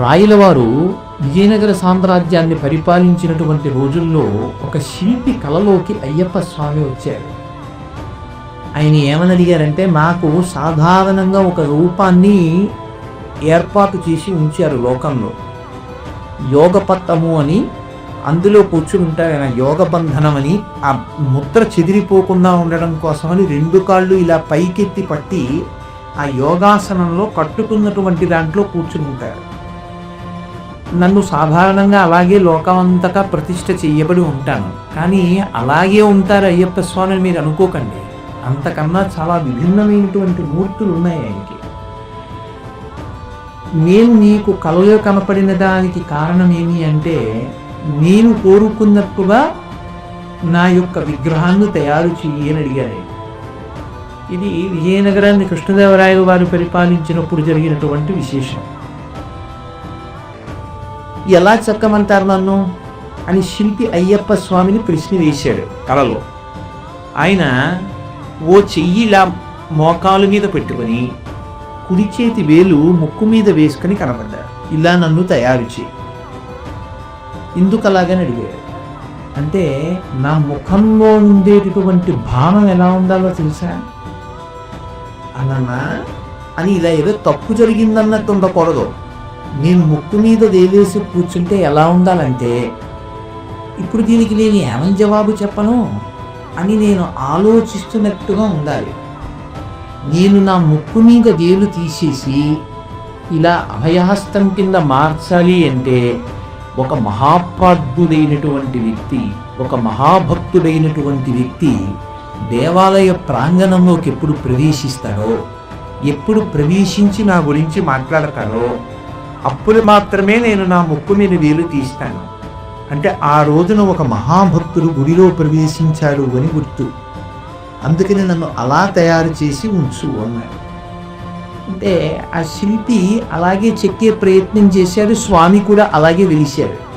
రాయలవారు విజయనగర సామ్రాజ్యాన్ని పరిపాలించినటువంటి రోజుల్లో ఒక శిల్పి కళలోకి అయ్యప్ప స్వామి వచ్చారు. ఆయన ఏమని అడిగారంటే నాకు సాధారణంగా ఒక రూపాన్ని ఏర్పాటు చేసి ఉంచారు లోకంలో. యోగపత్తము అని అందులో కూర్చుని ఉంటారు ఆయన యోగబంధనం అని ఆ ముద్ర చెదిరిపోకుండా ఉండడం కోసమని రెండు కాళ్ళు ఇలా పైకెత్తి పట్టి ఆ యోగాసనంలో కట్టుకున్నటువంటి దాంట్లో కూర్చుని ఉంటారు. నన్ను సాధారణంగా అలాగే లోకమంతటా ప్రతిష్ట చేయబడి ఉంటాను. కానీ అలాగే ఉంటారు అయ్యప్ప స్వామిని మీరు అనుకోకండి. అంతకన్నా చాలా విభిన్నమైనటువంటి మూర్తులు ఉన్నాయి ఆయనకి. నేను నీకు కలలో కనపడిన దానికి కారణం ఏమి అంటే నేను కోరుకున్నట్టుగా నా యొక్క విగ్రహాన్ని తయారు చేయని అడిగారు ఇది విజయనగరాన్ని కృష్ణదేవరాయలు వారు పరిపాలించినప్పుడు జరిగినటువంటి విశేషం. ఎలా చెక్కమంటారు నన్ను? అని శిల్పి అయ్యప్ప స్వామిని ప్రశ్న వేశాడు కలలో. ఆయన ఓ చెయ్యి ఇలా మోకాలు మీద పెట్టుకొని కుడి చేతి వేలు ముక్కు మీద వేసుకొని కనబడ్డారు ఇలా నన్ను తయారు చేయి. ఎందుకు అలాగని అడిగాడు. అంటే నా ముఖంలో ఉండేటటువంటి భావం ఎలా ఉండాలో తెలుసా? అన్నా అని ఇలా ఏదో తప్పు జరిగిందన్నట్టు ఉండకూడదు. నేను ముక్కు మీద దేవేసి కూర్చుంటే ఎలా ఉండాలంటే ఇప్పుడు దీనికి నేను ఏమని జవాబు చెప్పను అని నేను ఆలోచిస్తున్నట్టుగా ఉండాలి. నేను నా ముక్కు మీద వేలు తీసేసి ఇలా అభయహస్తం కింద మార్చాలి అంటే ఒక మహాప్రాజ్ఞుడైనటువంటి వ్యక్తి ఒక మహాభక్తుడైనటువంటి వ్యక్తి దేవాలయ ప్రాంగణంలోకి ఎప్పుడు ప్రవేశిస్తాడో ఎప్పుడు ప్రవేశించి నా గురించి మాట్లాడతాడో అప్పుడు మాత్రమే నేను నా ముక్కు మీద వేలు తీస్తాను. అంటే ఆ రోజున ఒక మహాభక్తుడు గుడిలో ప్రవేశించాడు అని గుర్తు. అందుకని నన్ను అలా తయారు చేసి ఉంచు అన్నాడు. అంటే ఆ శిల్పి అలాగే చెక్కే ప్రయత్నం చేశాడు స్వామి కూడా అలాగే వెలిశాడు.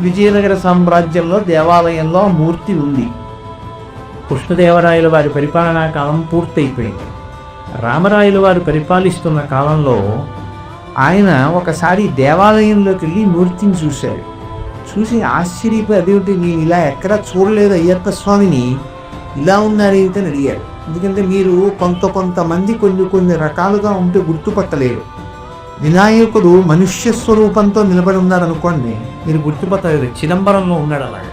విజయనగర సామ్రాజ్యంలో దేవాలయంలో ఆ మూర్తి ఉంది. కృష్ణదేవరాయల వారి పరిపాలనా కాలం పూర్తయిపోయింది. రామరాయల వారు పరిపాలిస్తున్న కాలంలో ఆయన ఒకసారి దేవాలయంలోకి వెళ్ళి మూర్తిని చూశాడు. చూసి ఆశ్చర్యపోయి అదేమిటి నేను ఇలా ఎక్కడా చూడలేదు అయ్యప్ప స్వామిని ఇలా ఉన్నారు అని అడిగాడు. ఎందుకంటే మీరు కొంత కొంతమంది కొన్ని కొన్ని రకాలుగా ఉంటే గుర్తుపట్టలేరు. వినాయకుడు మనుష్య స్వరూపంతో నిలబడి ఉన్నారనుకోండి మీరు గుర్తుపట్టలేరు. చిదంబరంలో ఉన్నాడు అలాగా.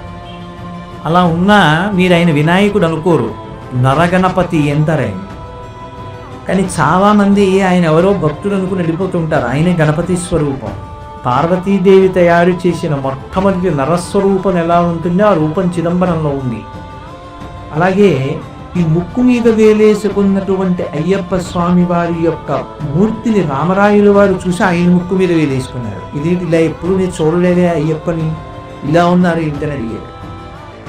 అలా ఉన్నా మీరు ఆయన వినాయకుడు అనుకోరు. నరగణపతి ఎంతరైంది కానీ చాలామంది ఆయన ఎవరో భక్తులు అనుకుని వెళ్ళిపోతుంటారు. ఆయన గణపతి స్వరూపం. పార్వతీదేవి తయారు చేసిన మొట్టమొదటి నరస్వరూపం ఎలా ఉంటుందో ఆ రూపం చిదంబరంలో ఉంది. అలాగే ఈ ముక్కు మీద వేలేసుకున్నటువంటి అయ్యప్ప స్వామి వారి యొక్క మూర్తిని రామరాయుల వారు చూసి ఆయన ముక్కు మీద వేలేసుకున్నారు. ఇది ఇలా ఎప్పుడు నేను చూడలేదే అయ్యప్పని? ఇలా ఉన్నారు ఏంటని అడిగారు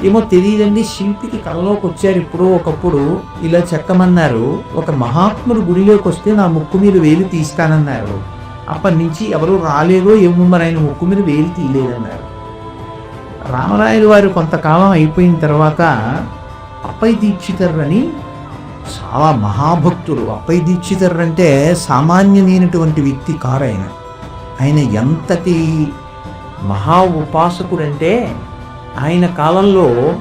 ఏమో తెలియదండి. శిల్పికి కళ్ళలోకి వచ్చారు ఇప్పుడు ఒకప్పుడు. ఇలా చెక్కమన్నారు. ఒక మహాత్ముడు గుడిలోకి వస్తే నా ముక్కు మీద వేలు తీస్తానన్నారు. అప్పటి నుంచి ఎవరు రాలేదో ఏమో మరి ఆయన ముక్కు మీద వేలు తీయలేదన్నారు. రామరాయలు వారు కొంతకాలం అయిపోయిన తర్వాత అప్పై దీక్షితర్ అని చాలా మహాభక్తుడు. అప్పై దీక్షితర్ అంటే సామాన్యమైనటువంటి వ్యక్తి కారు ఆయన. ఆయన ఎంతటి మహా ఉపాసకుడంటే ఆయన కాలంలో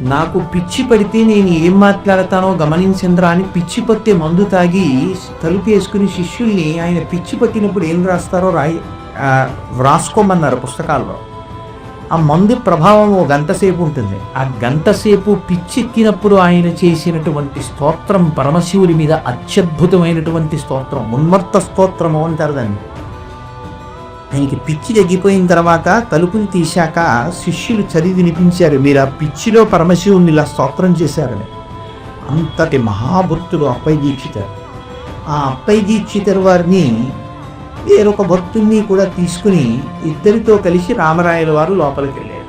నాకు పిచ్చి పడితే నేను ఏం మాట్లాడతానో గమనించంద్రా అని పిచ్చి పట్టే మందు తాగి తలుపు వేసుకుని శిష్యుల్ని ఆయన పిచ్చి పట్టినప్పుడు ఏం రాస్తారో రాయి వ్రాసుకోమన్నారు పుస్తకాల్లో. ఆ మందు ప్రభావం ఓ గంటసేపు ఉంటుంది. ఆ గంటసేపు పిచ్చెక్కినప్పుడు ఆయన చేసినటువంటి స్తోత్రం పరమశివుడి మీద అత్యద్భుతమైనటువంటి స్తోత్రం ఉన్మర్త స్తోత్రము అంటారు దాన్ని. ఆయనకి పిచ్చి తగ్గిపోయిన తర్వాత తలుపుని తీశాక శిష్యులు చదివి వినిపించారు. మీరు ఆ పిచ్చిలో పరమశివుని ఇలా స్తోత్రం చేశారని. అంతటి మహాభక్తుడు అప్పై దీక్షితర్. ఆ అప్పై దీక్షితర్ వారిని వేరొక భక్తుణ్ణి కూడా తీసుకుని ఇద్దరితో కలిసి రామరాయల వారు లోపలికి వెళ్ళారు.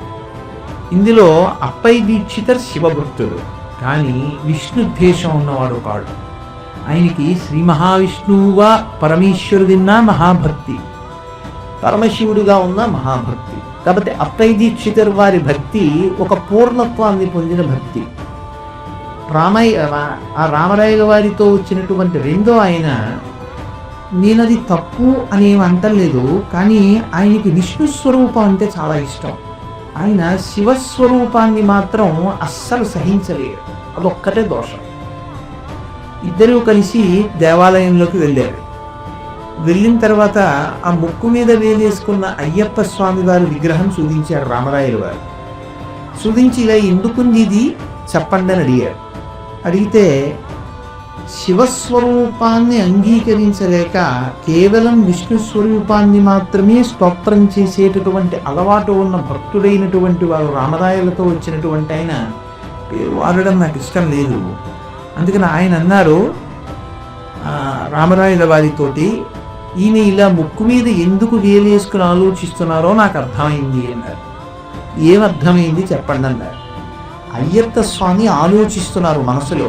ఇందులో అప్పై దీక్షితర్ శివభక్తుడు కానీ విష్ణుద్దేశం ఉన్నవాడు కాడు ఆయనకి శ్రీ మహావిష్ణువుగా పరమేశ్వరుడిన్నా మహాభక్తి. పరమశివుడిగా ఉన్న మహాభక్తి. కాబట్టి అప్పై దీక్షితర్ వారి భక్తి ఒక పూర్ణత్వాన్ని పొందిన భక్తి. రామయ్య ఆ రామరాయ వారితో వచ్చినటువంటి రెండో ఆయన నేను అది తప్పు అని అంటలేదు కానీ ఆయనకి విష్ణు స్వరూపం అంటే చాలా ఇష్టం. ఆయన శివస్వరూపాన్ని మాత్రం అస్సలు సహించలేరు అదొక్కటే దోషం. ఇద్దరూ కలిసి దేవాలయంలోకి వెళ్ళారు. వెళ్ళిన తర్వాత ఆ ముక్కు మీద వేలేసుకున్న అయ్యప్ప స్వామి వారి విగ్రహం చూపించారు రామరాయలు వారు. చూపించి ఇలా ఎందుకుంది ఇది చెప్పండి అని అడిగారు అడిగితే శివస్వరూపాన్ని అంగీకరించలేక కేవలం విష్ణు స్వరూపాన్ని మాత్రమే స్తోత్రం చేసేటటువంటి అలవాటు ఉన్న భక్తుడైనటువంటి వారు రామరాయలతో వచ్చినటువంటి ఆయన పేరు వాడడం నాకు ఇష్టం లేదు. అందుకని ఆయన అన్నారు రామరాయల వారితోటి ఈయన ఇలా ముక్కు మీద ఎందుకు వేలేసుకుని ఆలోచిస్తున్నారో నాకు అర్థమైంది అన్నారు ఏమర్థమైంది చెప్పండి అన్నారు అయ్యప్ప స్వామి ఆలోచిస్తున్నారు మనసులో.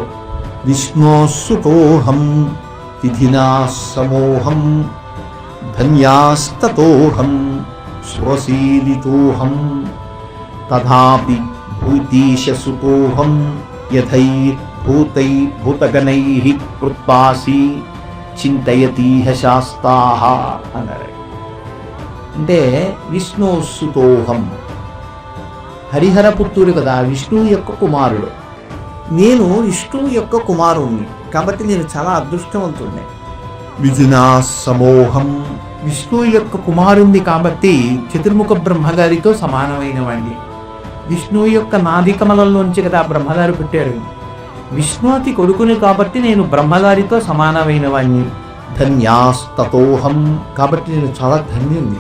విష్ణోసుతోహం విధినా సమోహం ధన్యాస్తతోహం స్వశీలితోహం తథాపి భూతీశసుతోహం యథై భూతై భూతగణై కృత్పాసి చింతయతీహ శాస్తాహ అన్నారు అంటే విష్ణోసుతోహం హరిహర పుత్రుడు కదా విష్ణువు యొక్క కుమారుడు. నేను విష్ణువు యొక్క కుమారుణ్ణి. కాబట్టి నేను చాలా అదృష్టవంతుణ్ణి. విజునా సమోహం. విష్ణువు యొక్క కుమారుణ్ణి కాబట్టి చతుర్ముఖ బ్రహ్మగారితో సమానమైన వాణ్ణి. విష్ణువు యొక్క నాదికమలంలోంచి కదా బ్రహ్మగారు పుట్టారు. విష్ణువతి కొడుకుని కాబట్టి నేను బ్రహ్మగారితో సమానమైన వాణ్ణి. ధన్యాస్తతోహం. కాబట్టి నేను చాలా ధన్యుణ్ణి.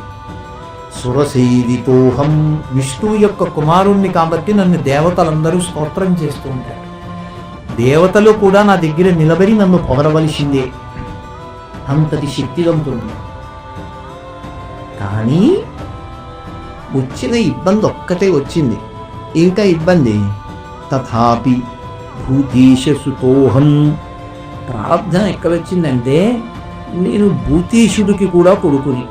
సురసేవితోహం విష్ణువు యొక్క కుమారుణ్ణి కాబట్టి నన్ను దేవతలందరూ స్తోత్రం చేస్తూ ఉంటారు. దేవతలు కూడా నా దగ్గర నిలబడి నన్ను పొగరవలసిందే. అంతటి శక్తివంతుడు కానీ వచ్చిన ఇబ్బంది ఒక్కటే వచ్చింది. ఇంకా ఇబ్బంది? తథాపి భూతీశసుతోహం. ప్రార్థన ఎక్కడొచ్చిందంటే నేను భూతీశుడికి కూడా కొడుకుని.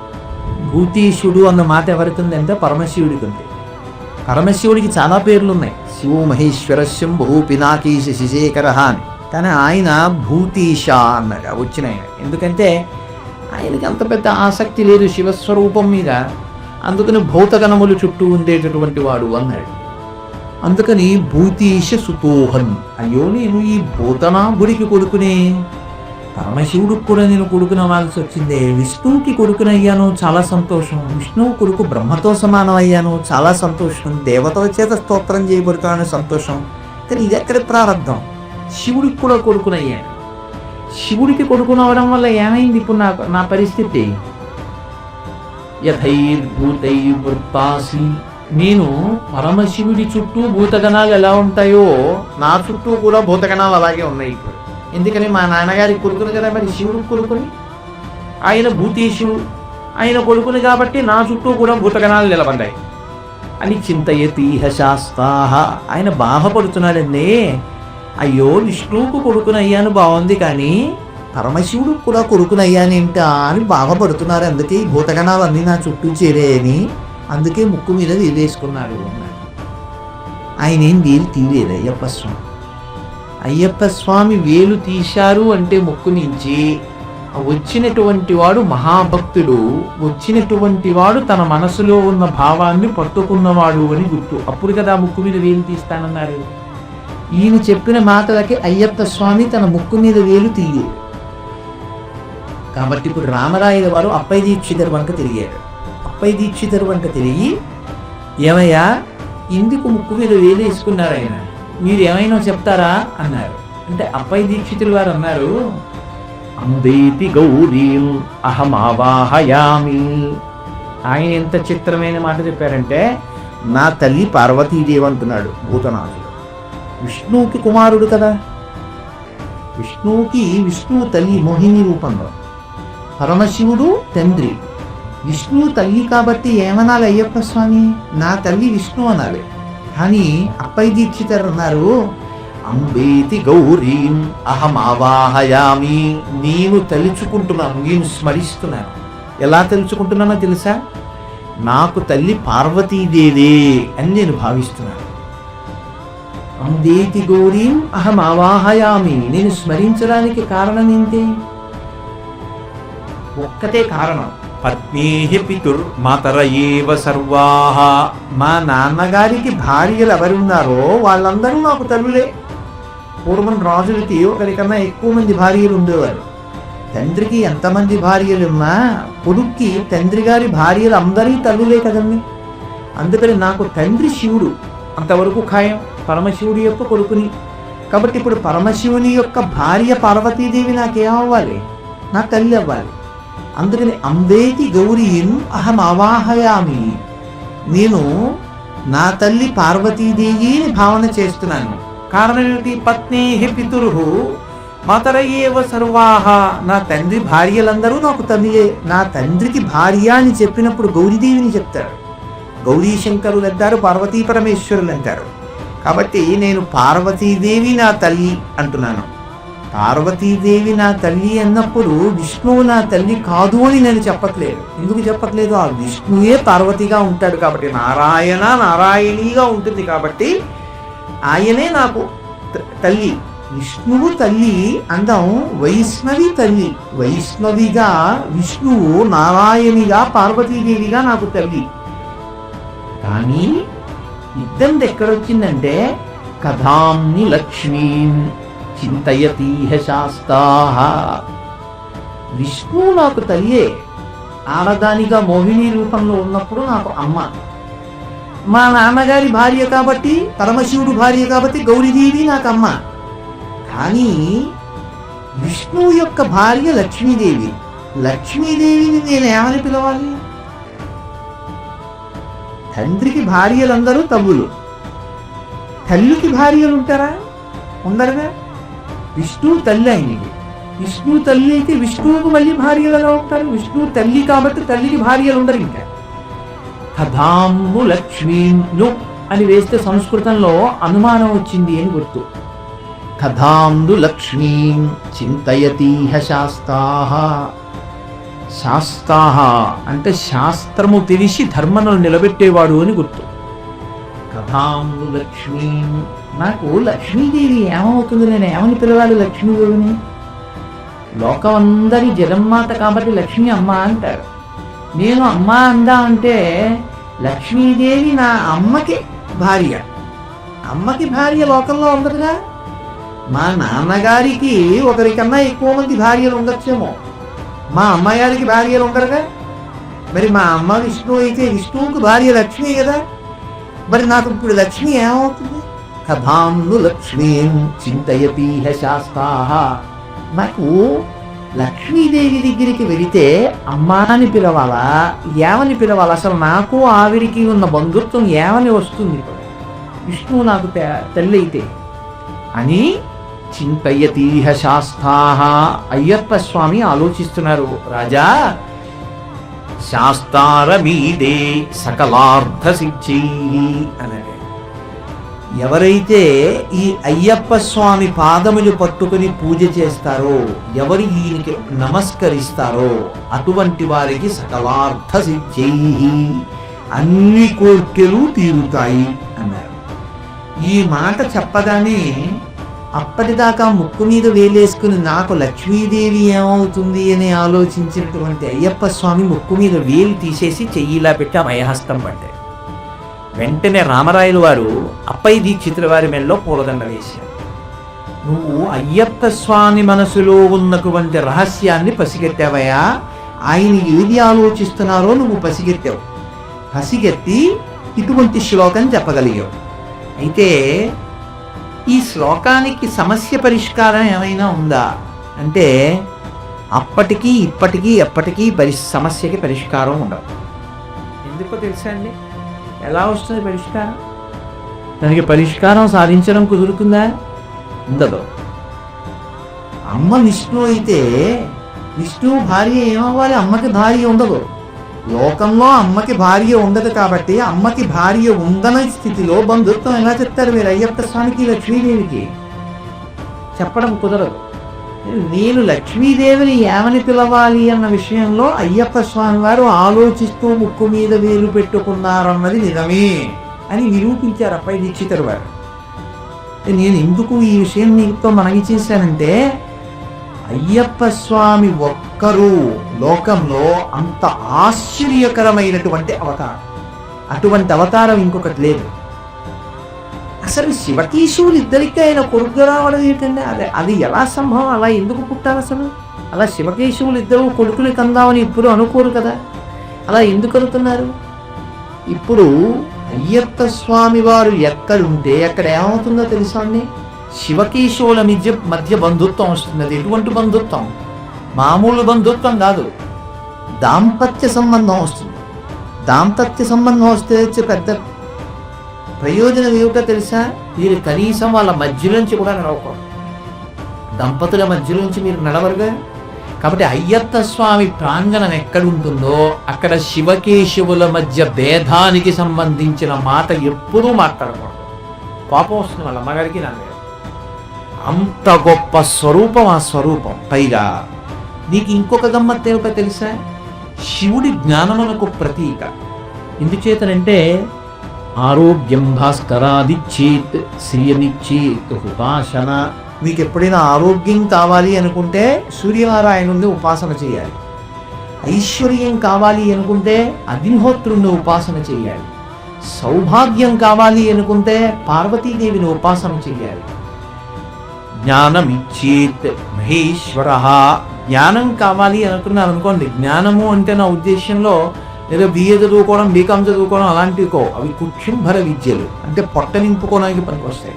భూతీశుడు అన్న మాట ఎవరికిందంటే పరమశివుడికి ఉంది పరమశివుడికి చాలా పేర్లు ఉన్నాయి శివో మహేశ్వర శంభు పినాకీశ శిశేఖర అని. కానీ ఆయన భూతీష అన్నాడు. వచ్చిన ఆయన ఎందుకంటే ఆయనకి అంత పెద్ద ఆసక్తి లేదు శివస్వరూపం మీద. అందుకని భౌతగణములు చుట్టూ ఉండేటటువంటి వాడు అన్నాడు. అందుకని భూతీశ సుతోహన్ అయ్యో నేను ఈ భూతనా గుడికి కొడుకునే. పరమశివుడికి కూడా నేను కొడుకునవ్వాల్సి వచ్చిందే. విష్ణువుకి కొడుకునయ్యాను చాలా సంతోషం. విష్ణువు కొడుకు బ్రహ్మతో సమానం అయ్యాను చాలా సంతోషం. దేవతల చేత స్తోత్రం చేయబడుతానని సంతోషం. కానీ ఇది ఎక్కడ ప్రారంభం? శివుడికి కూడా కొడుకునయ్యాను. శివుడికి కొడుకునవ్వడం వల్ల ఏమైంది ఇప్పుడు నా నా పరిస్థితి? యథైర్భూతైర్వృత్తాసి నేను పరమశివుడి చుట్టూ భూతగణాలు ఎలా ఉంటాయో నా చుట్టూ కూడా భూతగణాలు అలాగే ఉన్నాయి ఇప్పుడు. ఎందుకని మా నాన్నగారి కొడుకుని కదా మరి శివుడు కొడుకుని? ఆయన భూతీశుడు ఆయన కొడుకుని కాబట్టి నా చుట్టూ కూడా భూతగణాలు నిలబడ్డాయి. అని చింతయతీహ శాస్తాహ ఆయన బాధపడుతున్నాడండి అయ్యో విష్ణువుకు కొడుకునయ్యాను బాగుంది కానీ పరమశివుడు కూడా కొడుకునయ్యానేంటా అని బాధపడుతున్నారు అందుకే ఈ భూతగణాలన్నీ నా చుట్టూ చేరాయని. అందుకే ముక్కు మీద వేలేసుకున్నాడు అన్నాడు ఆయన ఏం వేలు తీయలేదు అయ్యప్ప స్వామి? అయ్యప్ప స్వామి వేలు తీశారు అంటే ముక్కు నుంచి వచ్చినటువంటి వాడు మహాభక్తుడు వచ్చినటువంటి వాడు తన మనసులో ఉన్న భావాన్ని పట్టుకున్నవాడు అని గుర్తు. అప్పుడు కదా ముక్కు మీద వేలు తీస్తానన్నారు ఈయన చెప్పిన మాటలకి అయ్యప్ప స్వామి తన ముక్కు మీద వేలు తీయలేదు కాబట్టి ఇప్పుడు రామరాయల వారు అప్పై దీక్షితర్ వంక తిరిగాడు అప్పై దీక్షితర్ వంక తిరిగి ఏమయ్యా ఇందుకు ముక్కు మీద వేలు వేసుకున్నారు ఆయన మీరు ఏమైనా చెప్తారా? అన్నారు. అంటే అప్పై దీక్షితులు వారు అన్నారు అందేతి గౌరీం అహమావాహయామి. ఆయన ఎంత చిత్రమైన మాట చెప్పారంటే నా తల్లి పార్వతీదేవి అంటున్నాడు భూతనాథుడు. విష్ణువుకి కుమారుడు కదా. విష్ణువుకి విష్ణువు తల్లి మోహిని రూపంలో. పరమశివుడు తండ్రి. విష్ణువు తల్లి కాబట్టి ఏమనాలి అయ్యప్ప స్వామి? నా తల్లి విష్ణు అనాలి. కానీ అప్పై దీక్షితర్ అన్నారు అంబేతి గౌరీం అహం ఆవాహయామి నేను తలుచుకుంటున్నాను నేను స్మరిస్తున్నాను. ఎలా తలుచుకుంటున్నానో తెలుసా? నాకు తల్లి పార్వతీదేవే అని నేను భావిస్తున్నాను. అంబేతి గౌరీం అహం ఆవాహయామి నేను స్మరించడానికి కారణం ఏంటి? ఒక్కటే కారణం. పత్నీ పితుర్మాతర ఏవ సర్వాహ మా నాన్నగారికి భార్యలు ఎవరున్నారో వాళ్ళందరూ నాకు తల్లులే. పూర్వం రాజులకి ఒకరికన్నా ఎక్కువ మంది భార్యలు ఉండేవారు తండ్రికి ఎంతమంది భార్యలున్నా కొడుక్కి తండ్రి గారి భార్యలు అందరి తల్లులే కదండి. అందుకని నాకు తండ్రి శివుడు అంతవరకు ఖాయం. పరమశివుడి యొక్క కొడుకుని. కాబట్టి ఇప్పుడు పరమశివుని యొక్క భార్య పార్వతీదేవి నాకేమవ్వాలి నా తల్లి అవ్వాలి. అందుకని అంబేతి గౌరీం అహం అవాహయామి నేను నా తల్లి పార్వతీదేవిని భావన చేస్తున్నాను. కారణం ఏమిటి పత్ని పితురు మాతర సర్వాహ నా తండ్రి భార్యలందరూ నాకు తల్లియే నా తండ్రికి భార్య అని చెప్పినప్పుడు గౌరీదేవిని చెప్తారు. గౌరీ శంకరులు అంటారు పార్వతీ పరమేశ్వరులు అంటారు. కాబట్టి నేను పార్వతీదేవి నా తల్లి అంటున్నాను. పార్వతీదేవి నా తల్లి అన్నప్పుడు విష్ణువు నా తల్లి కాదు అని నేను చెప్పట్లేదు. ఎందుకు చెప్పట్లేదు? ఆ విష్ణువే పార్వతిగా ఉంటాడు కాబట్టి నారాయణ నారాయణీగా ఉంటుంది కాబట్టి ఆయనే నాకు తల్లి. విష్ణువు తల్లి అందం వైష్ణవి తల్లి. వైష్ణవిగా విష్ణువు నారాయణిగా పార్వతీదేవిగా నాకు తల్లి. కానీ ఇబ్బంది ఎక్కడొచ్చిందంటే కథాంని లక్ష్మీ. చింతయతీహ శాస్తాహ విష్ణువు నాకు తల్లియే ఆడదానిగా మోహిని రూపంలో ఉన్నప్పుడు నాకు అమ్మ. మా నాన్నగారి భార్య కాబట్టి పరమశివుడు భార్య కాబట్టి గౌరీదేవి నాకు అమ్మ. కానీ విష్ణువు యొక్క భార్య లక్ష్మీదేవి. లక్ష్మీదేవిని నేను ఏమని పిలవాలి? తండ్రికి భార్యలందరూ తమ్ములు. తల్లికి భార్యలు ఉంటారా ఉండరుగా? విష్ణువు తల్లి అయింది. విష్ణువు తల్లి అయితే విష్ణువుకు మళ్ళీ భార్యలు ఎలా ఉంటారు? విష్ణువు తల్లి కాబట్టి తల్లికి భార్యలు ఉండరు ఇంకా. కథాము లక్ష్మీను అని వేస్తే సంస్కృతంలో అనుమానం వచ్చింది అని గుర్తు. కథాందు లక్ష్మీం చింతయతీహ శాస్తాహ శాస్తాహ అంటే శాస్త్రము తెలిసి ధర్మను నిలబెట్టేవాడు అని గుర్తు. కథాందు లక్ష్మీం నాకు లక్ష్మీదేవి ఏమవుతుంది? నేను ఏమని పిలవాలి లక్ష్మీదేవిని? లోకం అందరి జగన్మాత కాబట్టి లక్ష్మీ అమ్మ అంటారు. నేను అమ్మ అందా అంటే లక్ష్మీదేవి నా అమ్మకి భార్య. అమ్మకి భార్య లోకంలో ఉండదుగా మా నాన్నగారికి ఒకరికన్నా ఎక్కువ మంది భార్యలు ఉండొచ్చేమో. మా అమ్మగారికి భార్యలు ఉండరుగా. మరి మా అమ్మ విష్ణు అయితే విష్ణువుకు భార్య లక్ష్మి కదా. మరి నాకు ఇప్పుడు లక్ష్మి ఏమవుతుంది? కథాంలు లక్ష్మీం చింతయతీహ శాస్తాహ నాకు లక్ష్మీదేవి దగ్గరికి వెళితే అమ్మా అని పిలవాలా? ఏమని పిలవాలా? అసలు నాకు ఆవిడికి ఉన్న బంధుత్వం ఏమని వస్తుంది? విష్ణువు నాకు తల్లి అయితే. అని చింతయతీహ శాస్తాహ అయ్యప్ప స్వామి ఆలోచిస్తున్నారు. రాజా శాస్తారమీదే సకలార్థ సిద్ధి అన్నాడు ఎవరైతే ఈ అయ్యప్ప స్వామి పాదములు పట్టుకుని పూజ చేస్తారో ఎవరు ఈయనకి నమస్కరిస్తారో అటువంటి వారికి సకలార్థ సిద్ధి అన్ని కోర్కెలు తీరుతాయి అన్నారు. ఈ మాట చెప్పగానే అప్పటిదాకా ముక్కు మీద వేలేసుకుని నాకు లక్ష్మీదేవి ఏమవుతుంది అని ఆలోచించినటువంటి అయ్యప్ప స్వామి ముక్కు మీద వేలు తీసేసి చెయ్యిలా పెట్టి ఆ మయహస్తం పట్టారు వెంటనే రామరాయలు వారు అప్పయ్య దీక్షితుల వారి మెల్లో పూలదండ వేశారు. నువ్వు అయ్యప్ప స్వామి మనసులో ఉన్నటువంటి రహస్యాన్ని పసిగెత్తావయ్యా. ఆయన ఏది ఆలోచిస్తున్నారో నువ్వు పసిగెత్తావు. పసిగెత్తి ఇటువంటి శ్లోకం చెప్పగలిగావు. అయితే ఈ శ్లోకానికి సమస్య పరిష్కారం ఏమైనా ఉందా? అంటే అప్పటికీ ఇప్పటికీ ఎప్పటికీ పరి సమస్యకి పరిష్కారం ఉండదు. ఎందుకో తెలుసా అండి? ఎలా వస్తుంది పరిష్కారం? దానికి పరిష్కారం సాధించడం కుదురుతుందా? ఉండదు. అమ్మ విష్ణు అయితే విష్ణువు భార్య ఏమవ్వాలి? అమ్మకి భార్య ఉండదు. లోకంలో అమ్మకి భార్య ఉండదు కాబట్టి అమ్మకి భార్య ఉందనే స్థితిలో బంధుత్వం ఎలా చెప్తారు మీరు అయ్యప్ప స్వామికి లక్ష్మీదేవికి? చెప్పడం కుదరదు. నేను లక్ష్మీదేవిని ఏమని పిలవాలి అన్న విషయంలో అయ్యప్ప స్వామి వారు ఆలోచిస్తూ ముక్కు మీద వేలు పెట్టుకున్నారన్నది నిజమే అని నిరూపించారు అప్పై దీక్షితరు వారు. నేను ఎందుకు ఈ విషయం మీతో మనకి చేశానంటే అయ్యప్ప స్వామి ఒక్క ఒక్కరూ లోకంలో అంత ఆశ్చర్యకరమైనటువంటి అవతారం. అటువంటి అవతారం ఇంకొకటి లేదు. అసలు శివకీశువులు ఇద్దరికి ఆయన కొడుకు రావడం ఏంటంటే అదే అది ఎలా సంభవం? అలా ఎందుకు పుట్టారు అసలు? అలా శివకేశవులు ఇద్దరు కొడుకులు కందామని ఇప్పుడు అనుకోరు కదా? అలా ఎందుకు అనుకున్నారు? ఇప్పుడు అయ్యప్ప స్వామి వారు ఎక్కడుంటే అక్కడ ఏమవుతుందో తెలుసా అండి? శివకేశవుల మధ్య మధ్య బంధుత్వం వస్తున్నది. ఎటువంటి బంధుత్వం? మామూలు బంధుత్వం కాదు. దాంపత్య సంబంధం వస్తుంది. దాంపత్య సంబంధం వస్తే పెద్ద ప్రయోజనం ఏమిటో తెలుసా? మీరు కనీసం వాళ్ళ మధ్యలోంచి కూడా నడవకూడదు. దంపతుల మధ్యలోంచి మీరు నడవరుగా? కాబట్టి అయ్యప్ప స్వామి ప్రాంగణం ఎక్కడుంటుందో అక్కడ శివకేశవుల మధ్య భేదానికి సంబంధించిన మాట ఎప్పుడూ మాట్లాడకూడదు. కోపం వస్తుంది వాళ్ళ అమ్మగారికి నాన్నగారు అంత గొప్ప స్వరూపం ఆ స్వరూపం. పైగా నీకు ఇంకొక గమ్మత్ ఏమిటో తెలుసా? శివుడి జ్ఞానమునకు ప్రతీక. ఎందుచేతనంటే ఆరోగ్యం భాస్కరాదిచ్చేత్ శ్రీయనిచ్చేత్ ఉపాసన. మీకు ఎప్పుడైనా ఆరోగ్యం కావాలి అనుకుంటే సూర్యనారాయణుని ఉపాసన చేయాలి. ఐశ్వర్యం కావాలి అనుకుంటే అగ్నిహోత్రుణ్ణి ఉపాసన చేయాలి. సౌభాగ్యం కావాలి అనుకుంటే పార్వతీదేవిని ఉపాసన చేయాలి. జ్ఞానమిచ్చేత్ మహేశ్వర. జ్ఞానం కావాలి అనుకున్నాను అనుకోండి. జ్ఞానము అంటే నా ఉద్దేశంలో లేదా బిఏ చదువుకోవడం బీకామ్ చదువుకోవడం అలాంటివి కో అవి కుక్షింభర విద్యలు. అంటే పొట్ట నింపుకోవడానికి పనికొస్తాయి.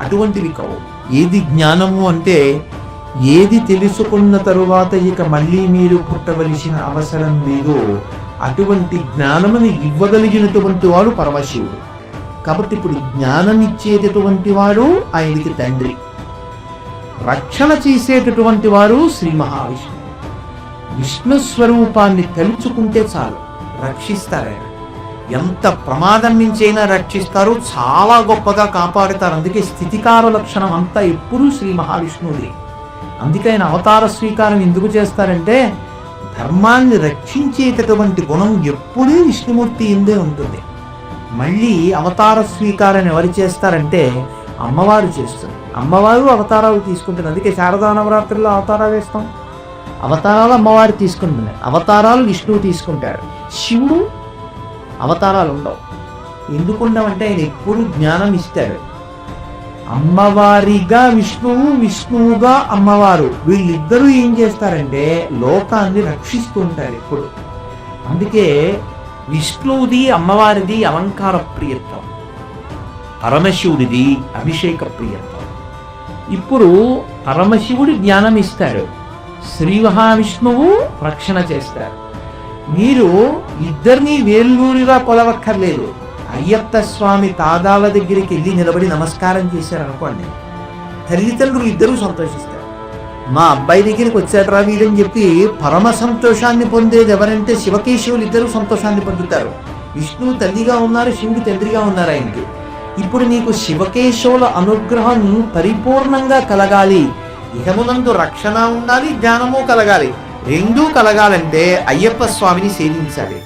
అటువంటివి కావు. ఏది జ్ఞానము అంటే ఏది తెలుసుకున్న తరువాత ఇక మళ్ళీ మీరు పుట్టవలసిన అవసరం లేదు. అటువంటి జ్ఞానముని ఇవ్వగలిగినటువంటి వాడు పరమశివుడు. కాబట్టి ఇప్పుడు జ్ఞానం ఇచ్చేటటువంటి వాడు ఆయనకి తండ్రి. రక్షణ చేసేటటువంటి వారు శ్రీ మహావిష్ణువు. విష్ణు స్వరూపాన్ని తలుచుకుంటే చాలు రక్షిస్తారు. ఆయన ఎంత ప్రమాదం నుంచైనా రక్షిస్తారు చాలా గొప్పగా కాపాడుతారు. అందుకే స్థితికార లక్షణం అంతా ఎప్పుడూ శ్రీ మహావిష్ణువుది. అందుకే ఆయన అవతార స్వీకారం ఎందుకు చేస్తారంటే ధర్మాన్ని రక్షించేటటువంటి గుణం ఎప్పుడూ విష్ణుమూర్తి ఎందే ఉంటుంది. మళ్ళీ అవతార స్వీకారం ఎవరు చేస్తారంటే అమ్మవారు చేస్తుంది అమ్మవారు అవతారాలు తీసుకుంటుంది అందుకే శారదా నవరాత్రుల్లో అవతారాలు వేస్తాం. అవతారాలు అమ్మవారు తీసుకుంటుంది అవతారాలు విష్ణువు తీసుకుంటారు శివుడు అవతారాలు ఉండవు. ఎందుకు ఉండవంటే ఆయన ఎప్పుడు జ్ఞానం ఇస్తాడు. అమ్మవారిగా విష్ణువు విష్ణువుగా అమ్మవారు. వీళ్ళిద్దరూ ఏం చేస్తారంటే లోకాన్ని రక్షిస్తూ ఉంటారు ఎప్పుడు. అందుకే విష్ణువుది అమ్మవారిది అలంకార ప్రియత్వం. పరమశివుడిది అభిషేక ప్రియత్వం. ఇప్పుడు పరమశివుడు జ్ఞానం ఇస్తాడు శ్రీ మహావిష్ణువు రక్షణ చేస్తారు. మీరు ఇద్దరిని వేర్లూరుగా కొలవక్కర్లేదు. అయ్యప్ప స్వామి పాదాల దగ్గరికి వెళ్ళి నిలబడి నమస్కారం చేశారనుకోండి తల్లిదండ్రులు ఇద్దరూ సంతోషిస్తారు. మా అబ్బాయి దగ్గరికి వచ్చాడరా వీరని చెప్పి పరమ సంతోషాన్ని పొందేది ఎవరంటే శివకేశవులు ఇద్దరు సంతోషాన్ని పొందుతారు. విష్ణువు తల్లిగా ఉన్నారు శివుడు తండ్రిగా ఉన్నారు ఆయనకి. ఇప్పుడు నీకు శివకేశవుల అనుగ్రహం పరిపూర్ణంగా కలగాలి. ఇహమునందు రక్షణ ఉండాలి జ్ఞానము కలగాలి. రెండూ కలగాలంటే అయ్యప్ప స్వామిని సేవించాలి.